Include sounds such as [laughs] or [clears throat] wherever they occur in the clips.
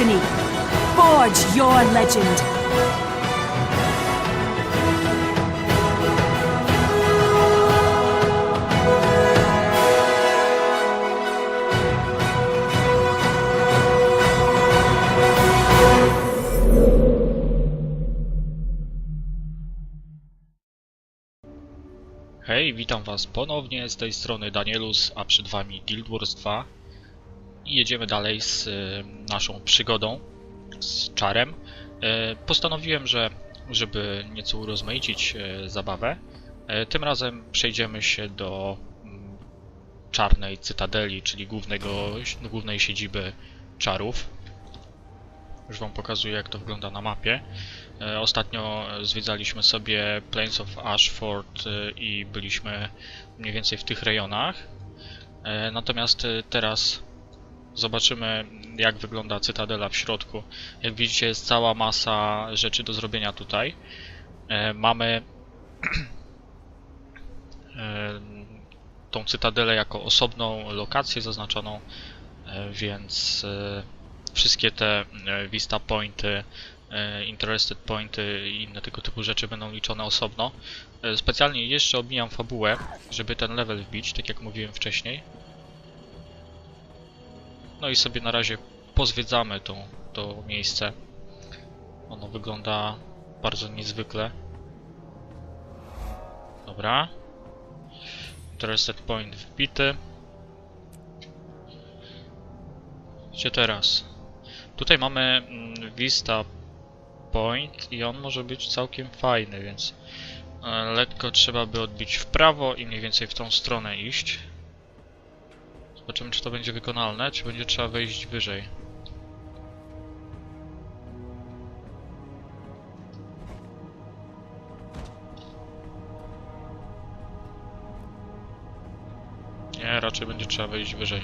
destiny. Forge your legend. Hej, witam was ponownie z tej strony Danielus, a przed wami Guild Wars 2 i jedziemy dalej z y, naszą przygodą z czarem. E, postanowiłem, że żeby nieco urozmaicić e, zabawę, tym razem przejdziemy się do mm, czarnej cytadeli, czyli głównego, głównej siedziby czarów. Już wam pokazuję jak to wygląda na mapie. Ostatnio zwiedzaliśmy sobie Plains of Ashford i byliśmy mniej więcej w tych rejonach. Natomiast teraz zobaczymy jak wygląda cytadela w środku. Jak widzicie jest cała masa rzeczy do zrobienia tutaj. E, Mamy [clears throat] e, tą cytadelę jako osobną lokację zaznaczoną, e, więc wszystkie te Vista Pointy interested pointy i inne tego typu rzeczy będą liczone osobno. Specjalnie jeszcze obmijam fabułę, żeby ten level wbić, tak jak mówiłem wcześniej. No i sobie na razie pozwiedzamy to, to miejsce. Ono wygląda bardzo niezwykle. Dobra. Interested point wbity. Gdzie teraz? Tutaj mamy mm, Vista point i on może być całkiem fajny, więc e, lekko trzeba by odbić w prawo i mniej więcej w tą stronę iść. Zobaczymy czy to będzie wykonalne, czy będzie trzeba wejść wyżej. Nie, raczej będzie trzeba wejść wyżej.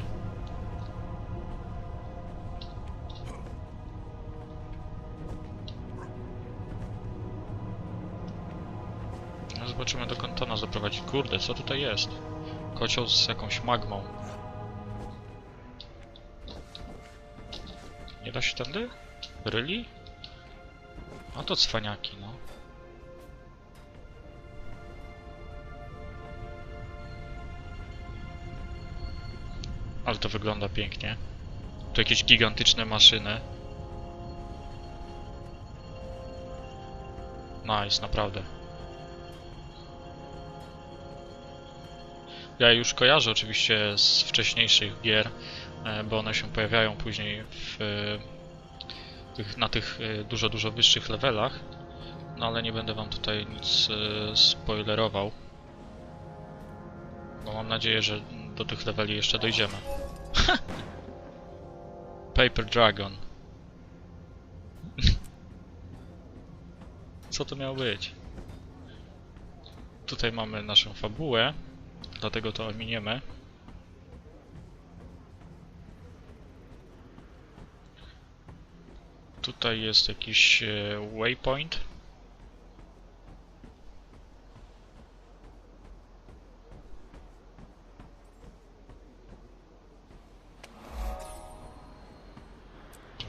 No zobaczymy dokąd to nas. Kurde, co tutaj jest? Kocioł z jakąś magmą. Nie da się tędy? Ryli? No to cwaniaki, no. Ale to wygląda pięknie. Tu jakieś gigantyczne maszyny. Nice, naprawdę. Ja już kojarzę oczywiście z wcześniejszych gier, bo one się pojawiają później w, e, na tych e, dużo, dużo wyższych levelach. No ale nie będę wam tutaj nic e, spoilerował. Bo mam nadzieję, że do tych leveli jeszcze dojdziemy. [laughs] Paper Dragon. [laughs] Co to miało być? Tutaj mamy naszą fabułę, dlatego to ominiemy. Tutaj jest jakiś e, waypoint.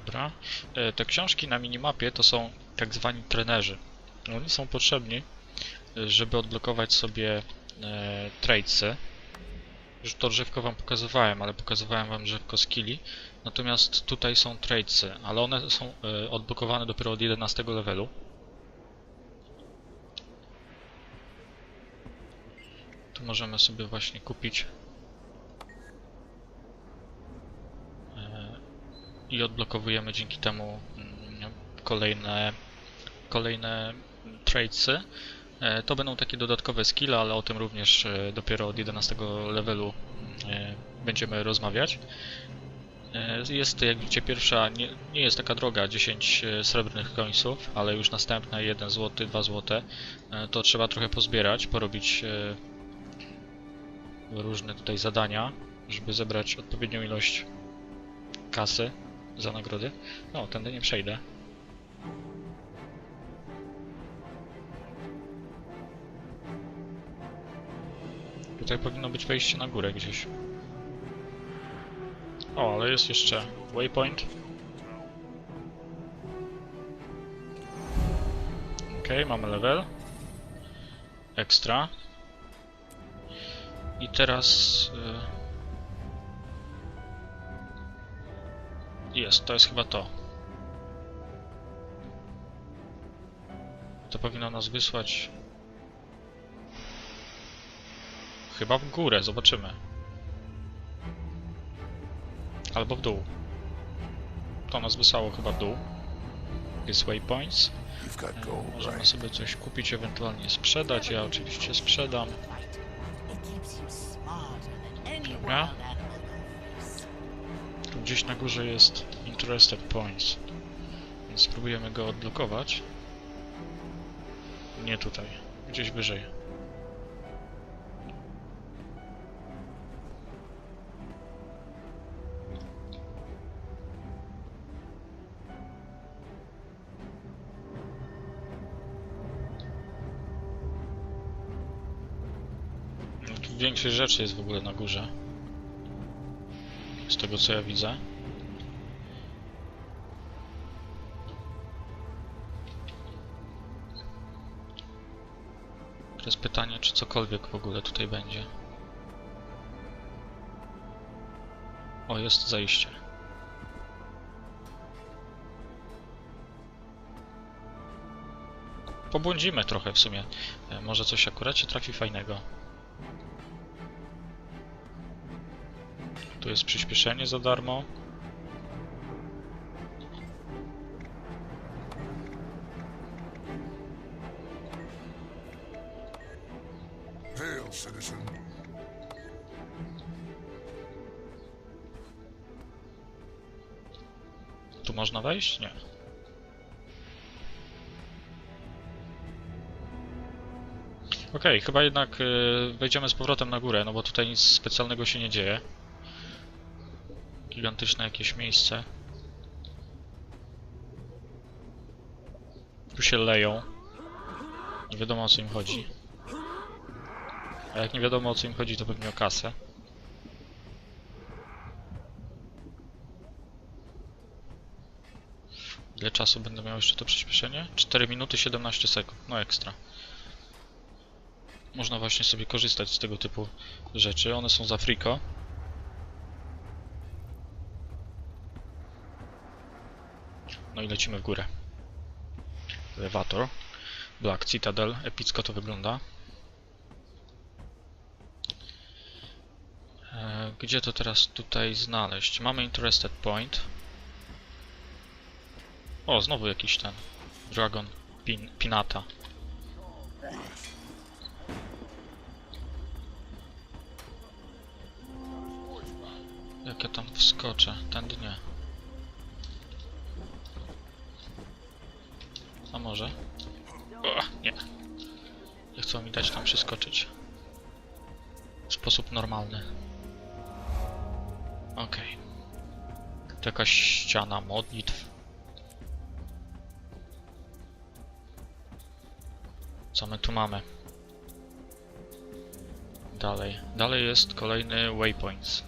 Dobra. E, Te książki na minimapie to są tak zwani trenerzy. Oni są potrzebni, e, żeby odblokować sobie tradesy. Już to drzewko wam pokazywałem, ale pokazywałem wam drzewko skilli. Natomiast tutaj są tradesy, ale one są e, odblokowane dopiero od 11 levelu. Tu możemy sobie właśnie kupić e, i odblokowujemy dzięki temu mm, kolejne kolejne tradesy. E, To będą takie dodatkowe skille, ale o tym również dopiero od 11 levelu będziemy rozmawiać. E, Jest, jak widzicie, pierwsza, nie, nie jest taka droga, 10 e, srebrnych końców, ale już następne 1 zł, 2 zł. E, To trzeba trochę pozbierać, porobić różne tutaj zadania, żeby zebrać odpowiednią ilość kasy za nagrody. No, tędy nie przejdę. Tutaj powinno być wejście na górę gdzieś. O, ale jest jeszcze waypoint. Ok, mamy level. Ekstra. I teraz... Y, jest, to jest chyba to. To powinno nas wysłać... Chyba w górę, zobaczymy. Albo w dół. To nas wysłało chyba w dół. Jest waypoints. E, Możemy sobie coś kupić, ewentualnie sprzedać. Ja oczywiście sprzedam. Dobra. Tu gdzieś na górze jest Interested Points. Więc spróbujemy go odblokować. Nie tutaj. Gdzieś wyżej. Większość rzeczy jest w ogóle na górze. Z tego co ja widzę. Teraz pytanie, czy cokolwiek w ogóle tutaj będzie. O, jest zejście. Pobłądzimy trochę w sumie. E, Może coś akurat się trafi fajnego. Tu jest przyspieszenie za darmo. Tu można wejść? Nie. Okej, chyba jednak y, wejdziemy z powrotem na górę, no bo tutaj nic specjalnego się nie dzieje. Gigantyczne jakieś miejsce. Tu się leją. Nie wiadomo o co im chodzi. A jak nie wiadomo o co im chodzi, to pewnie o kasę. Ile czasu będę miał jeszcze to przyspieszenie? 4 minuty 17 sekund. No ekstra. Można właśnie sobie korzystać z tego typu rzeczy. One są za friko. No i lecimy w górę. Elevator. Black Citadel. Epicko to wygląda. E, Gdzie to teraz tutaj znaleźć? Mamy Interested Point. O, znowu jakiś ten Dragon pin, Pinata. Jak ja tam wskoczę? Tędy nie. A może? O, nie. Nie chcą mi dać tam przeskoczyć. W sposób normalny. Okej. To jakaś ściana modlitw. Co my tu mamy? Dalej. Dalej jest kolejny waypoints.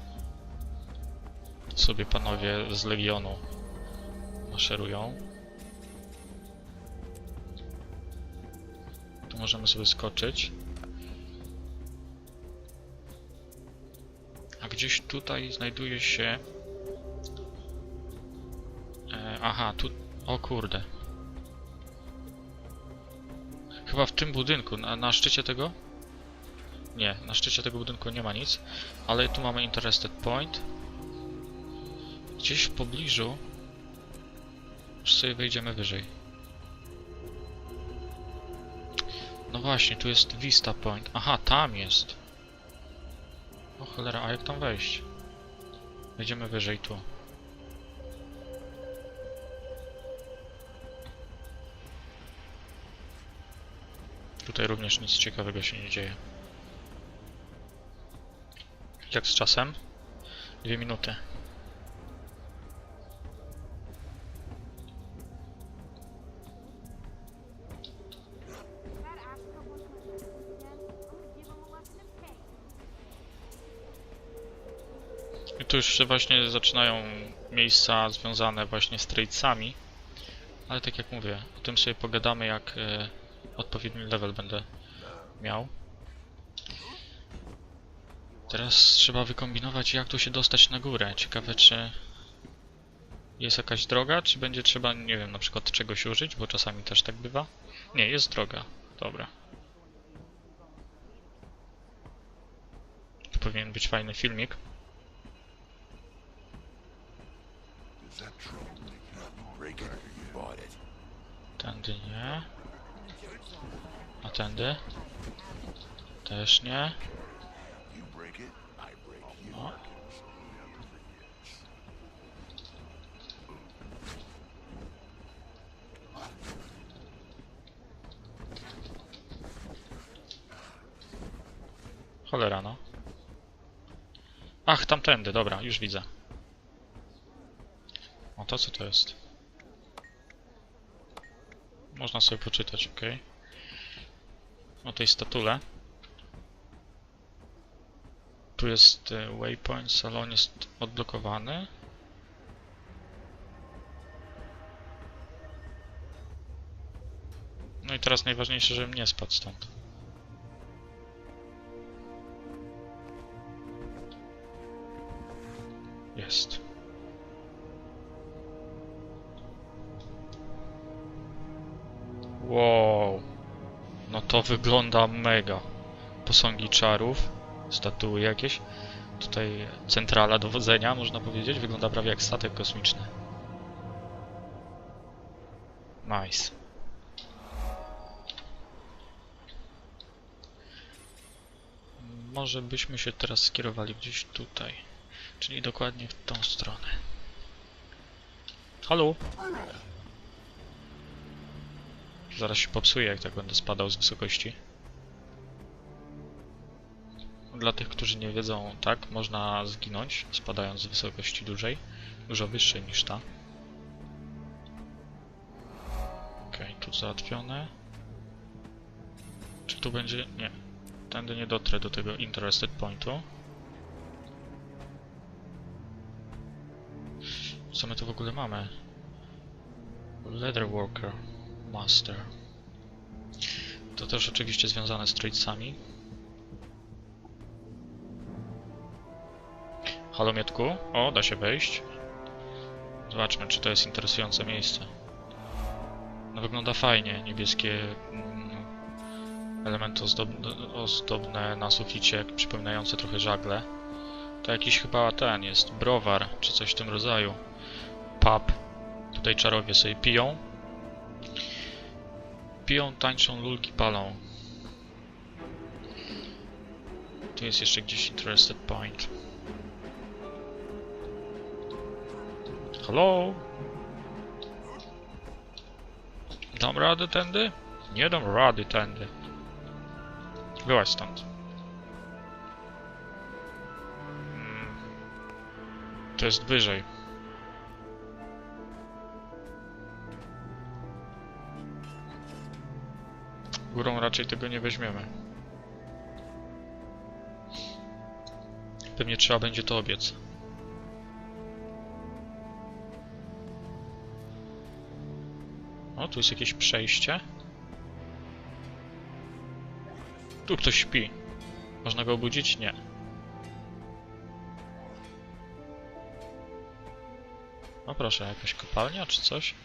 Sobie panowie z Legionu maszerują. Możemy sobie skoczyć. A gdzieś tutaj znajduje się... E, aha, tu... O kurde. Chyba w tym budynku, na, na szczycie tego? Nie, na szczycie tego budynku nie ma nic, ale tu mamy Interested Point. Gdzieś w pobliżu już sobie wejdziemy wyżej. No właśnie, tu jest Vista Point. Aha, tam jest. O cholera, a jak tam wejść? Wejdziemy wyżej tu. Tutaj również nic ciekawego się nie dzieje. Jak z czasem? Dwie minuty. I tu już się właśnie zaczynają miejsca związane właśnie z tradesami. Ale tak jak mówię, o tym sobie pogadamy jak e, odpowiedni level będę miał. Teraz trzeba wykombinować jak tu się dostać na górę. Ciekawe czy jest jakaś droga, czy będzie trzeba, nie wiem, na przykład czegoś użyć, bo czasami też tak bywa. Nie, jest droga. Dobra. To powinien być fajny filmik. Tędy nie. A tędy? Też nie. Cholera no. Ach, tamtędy, dobra, już widzę. To co to jest? Można sobie poczytać, ok. O tej statule. Tu jest e, waypoint, salon jest odblokowany. No i teraz najważniejsze, żebym nie spadł stąd. Jest. Wow. No to wygląda mega. Posągi czarów, statuły jakieś. Tutaj centrala dowodzenia, można powiedzieć. Wygląda prawie jak statek kosmiczny. Nice. Może byśmy się teraz skierowali gdzieś tutaj. Czyli dokładnie w tą stronę. Halo? Zaraz się popsuje, jak tak będę spadał z wysokości. Dla tych, którzy nie wiedzą, tak, można zginąć, spadając z wysokości dużej, dużo wyższej niż ta. Okej, tu załatwione. Czy tu będzie... nie. Tędy nie dotrę do tego interested pointu. Co my tu w ogóle mamy? Leatherworker Master. To też oczywiście związane z tradesami. Halo Mietku? O, da się wejść. Zobaczmy, czy to jest interesujące miejsce. No wygląda fajnie. Niebieskie mm, elementy ozdobne, ozdobne na suficie, przypominające trochę żagle. To jakiś chyba ten jest, browar, czy coś w tym rodzaju. Pub. Tutaj czarowie sobie piją. Piją, tańczą, lulki palą. Tu jest jeszcze gdzieś interested point. Hello? Dam radę tędy? Nie dam rady tędy. Wyłaź stąd. Mm. To jest wyżej. Górą raczej tego nie weźmiemy. Pewnie trzeba będzie to obiec. O, tu jest jakieś przejście. Tu ktoś śpi. Można go obudzić? Nie. O proszę, jakaś kopalnia czy coś?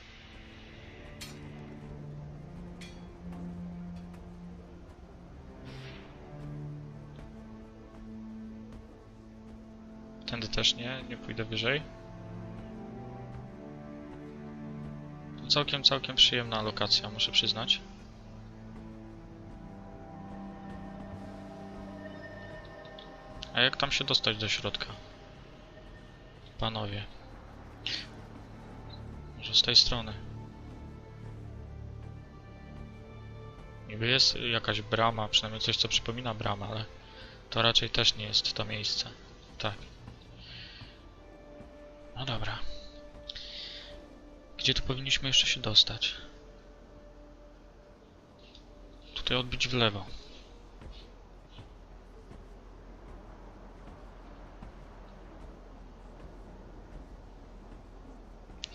Tędy też nie, nie pójdę wyżej. To całkiem, całkiem przyjemna lokacja, muszę przyznać. A jak tam się dostać do środka? Panowie. Może z tej strony. Niby jest jakaś brama, przynajmniej coś co przypomina bramę, ale to raczej też nie jest to miejsce. Tak. No dobra. Gdzie tu powinniśmy jeszcze się dostać? Tutaj odbić w lewo.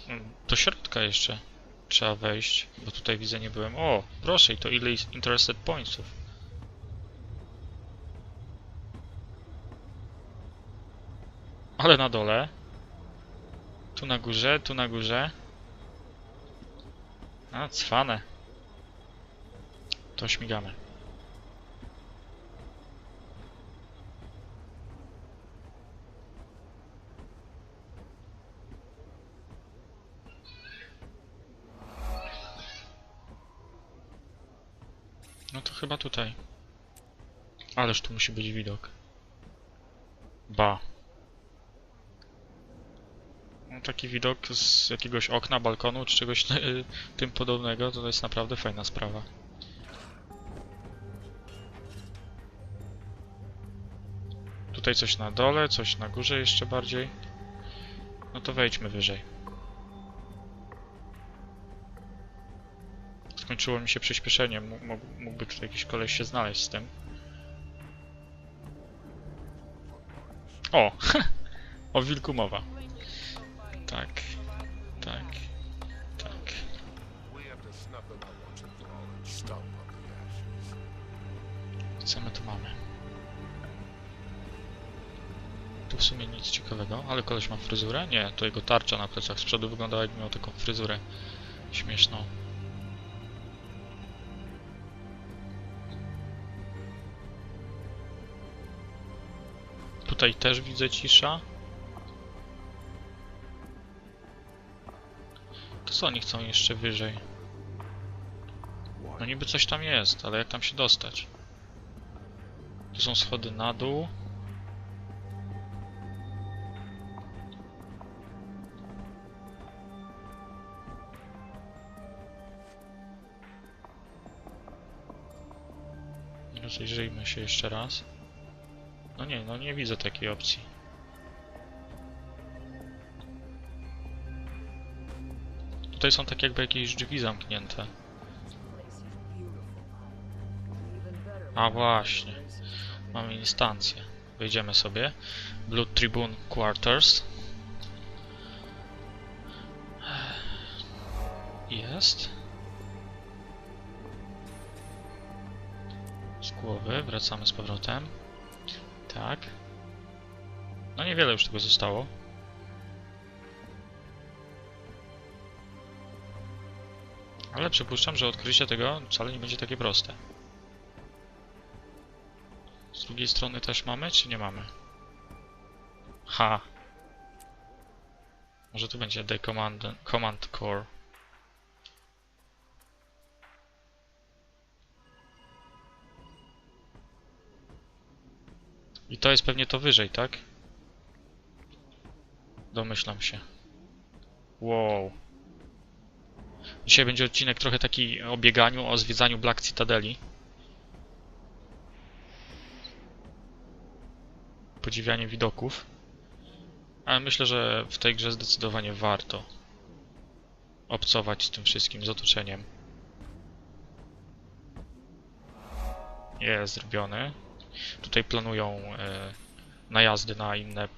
Mm, Do środka jeszcze. trzeba wejść, bo tutaj widzę nie byłem. O, proszę, i to ile jest interested pointsów. Ale na dole. Tu na górze, tu na górze. A, cwane. To śmigamy. No to chyba tutaj. Ależ tu musi być widok. Ba. Taki widok z jakiegoś okna, balkonu czy czegoś [laughs] y, tym podobnego to jest naprawdę fajna sprawa. Tutaj coś na dole, coś na górze jeszcze bardziej. No to wejdźmy wyżej. Skończyło mi się przyspieszenie. Mógł- mógł- Mógłby tutaj jakiś koleś się znaleźć z tym. O! [laughs] o wilku mowa. Tak. Tak. Tak. Co my tu mamy? Tu w sumie nic ciekawego, ale koleś ma fryzurę? Nie, to jego tarcza na plecach z przodu wyglądała jakby miał taką fryzurę śmieszną. Tutaj też widzę cisza. Co oni chcą jeszcze wyżej? No niby coś tam jest, ale jak tam się dostać? Tu są schody na dół. Rozejrzyjmy się jeszcze raz. No nie, no nie widzę takiej opcji. Tutaj są tak jakby jakieś drzwi zamknięte. A właśnie. Mamy instancję. Wejdziemy sobie. Blood Tribune Quarters. Jest. Z głowy. Wracamy z powrotem. Tak. No niewiele już tego zostało. Ale przypuszczam, że odkrycie tego wcale nie będzie takie proste. Z drugiej strony też mamy, czy nie mamy? Ha! Może tu będzie The Command, command Core. I to jest pewnie to wyżej, tak? Domyślam się. Wow. Dzisiaj będzie odcinek trochę taki o bieganiu, o zwiedzaniu Black Citadeli. Podziwianie widoków. Ale myślę, że w tej grze zdecydowanie warto obcować z tym wszystkim, z otoczeniem. Jest zrobiony. Tutaj planują e, najazdy na inne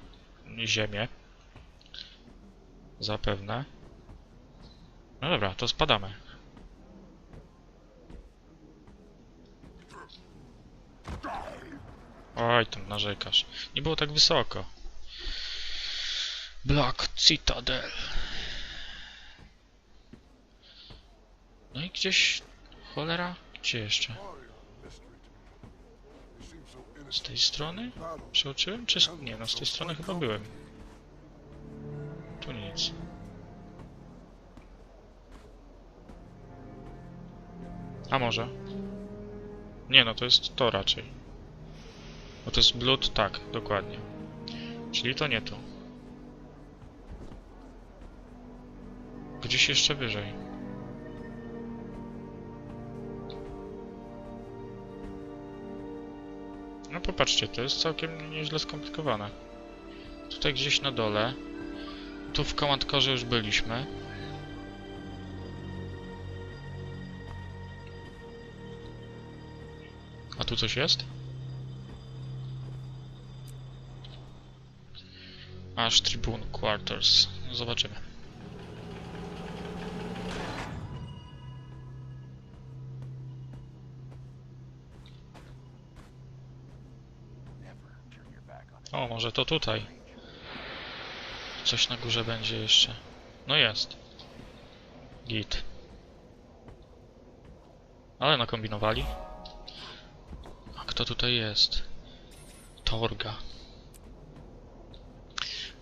ziemie. Zapewne. No dobra, to spadamy. Oj, tam narzekasz. Nie było tak wysoko. Black Citadel. No i gdzieś... Cholera? Gdzie jeszcze? Z tej strony? Przeoczyłem? Czy... Nie, no z tej strony chyba byłem. Tu nic. A może? Nie, no to jest to raczej. Bo to jest blood, tak, dokładnie. Czyli to nie tu. Gdzieś jeszcze wyżej. No popatrzcie, to jest całkiem nieźle skomplikowane. Tutaj gdzieś na dole. Tu w Command Core już byliśmy. tu coś jest? Aż Tribune Quarters. No, zobaczymy. O, może to tutaj. Coś na górze będzie jeszcze. No jest. Git. Ale nakombinowali. A kto tutaj jest? Torga.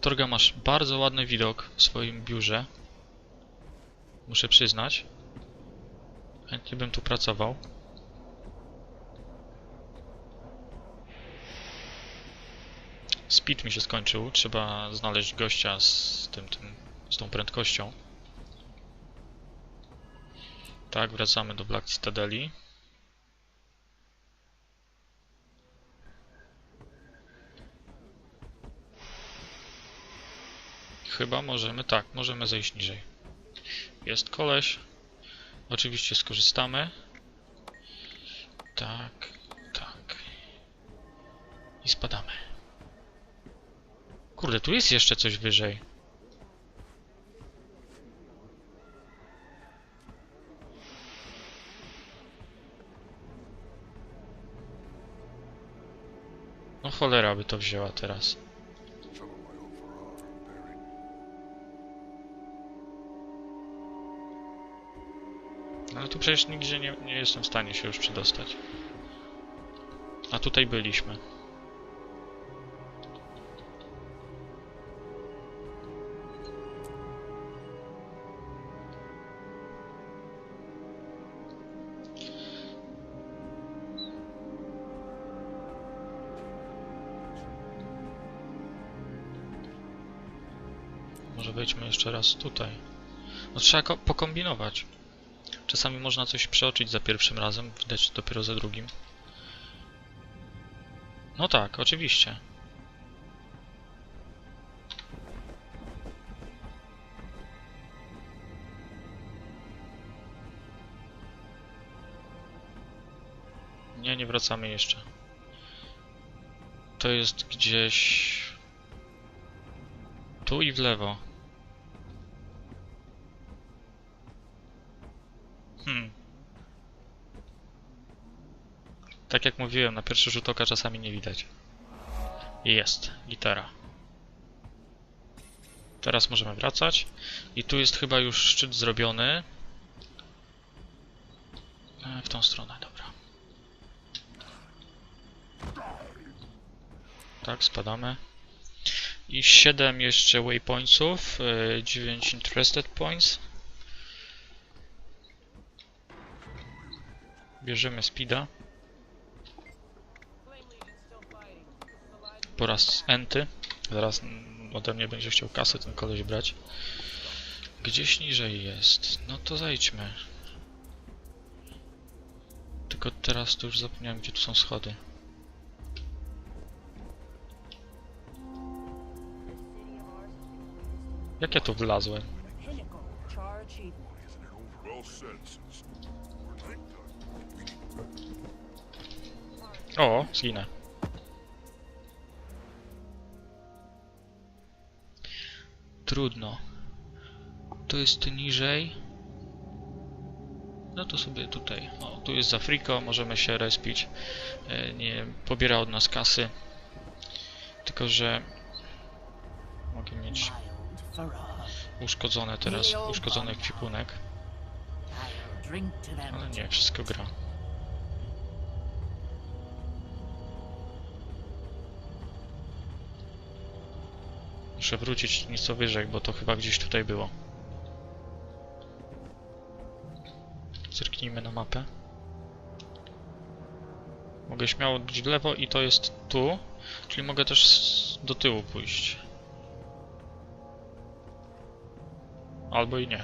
Torga, masz bardzo ładny widok w swoim biurze. Muszę przyznać. Chętnie bym tu pracował. Speed mi się skończył. Trzeba znaleźć gościa z tym, tym z tą prędkością. Tak, wracamy do Black Citadeli. Chyba możemy, tak, możemy zejść niżej. Jest koleś. Oczywiście skorzystamy. Tak, tak. I spadamy. Kurde, tu jest jeszcze coś wyżej. No cholera by to wzięła teraz. Tu przecież nigdzie nie, nie jestem w stanie się już przedostać. A tutaj byliśmy. Może wejdźmy jeszcze raz tutaj. No trzeba ko- pokombinować. Czasami można coś przeoczyć za pierwszym razem, widać dopiero za drugim. No tak, oczywiście. Nie, nie wracamy jeszcze. To jest gdzieś... Tu i w lewo. Hmm. Tak jak mówiłem, na pierwszy rzut oka czasami nie widać. Jest, gitara. Teraz możemy wracać. I tu jest chyba już szczyt zrobiony. E, W tą stronę, dobra. Tak, spadamy. I 7 jeszcze waypointsów, e, 9 interested points. Bierzemy speeda. Po raz enty. Zaraz ode mnie będzie chciał kasę ten koleś brać. Gdzieś niżej jest. No to zejdźmy. Tylko teraz to już zapomniałem gdzie tu są schody. Jak ja tu wlazłem? O, zginę. Trudno. To jest niżej. No to sobie tutaj. O, tu jest Zafriko, możemy się respić. E, Nie pobiera od nas kasy. Tylko, że mogę mieć uszkodzone teraz, uszkodzony them. Ale nie, wszystko gra. Muszę wrócić nieco wyżej, bo to chyba gdzieś tutaj było. Zerknijmy na mapę. Mogę śmiało być w lewo i to jest tu, czyli mogę też do tyłu pójść. Albo i nie.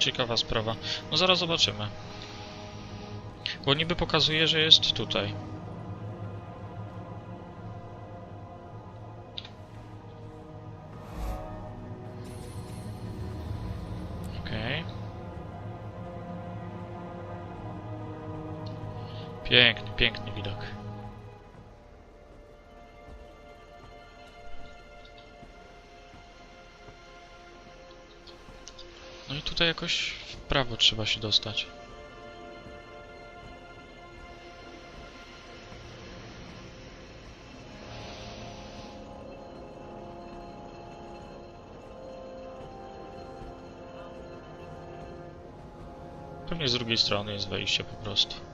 Ciekawa sprawa. No zaraz zobaczymy. Bo niby pokazuje, że jest tutaj. Okej. Piękny, piękny widok. No i tutaj jakoś w prawo trzeba się dostać. Pewnie z drugiej strony jest wejście po prostu.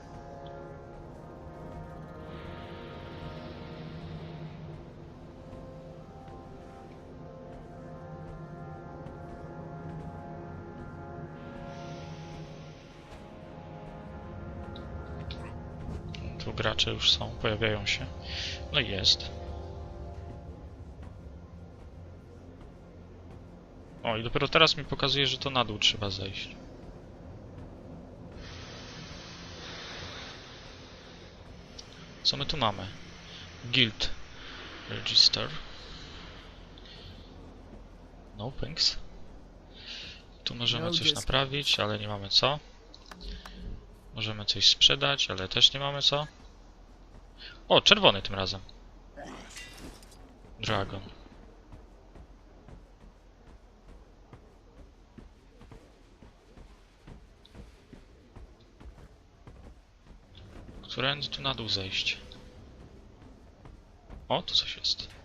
Gracze już są, pojawiają się. No i jest. O, i dopiero teraz mi pokazuje, że to na dół trzeba zejść. Co my tu mamy? Guild Register. No thanks. Tu możemy coś naprawić, ale nie mamy co. Możemy coś sprzedać, ale też nie mamy co. O, czerwony tym razem. Dragon. Którędy tu na dół zejść? O, tu coś jest.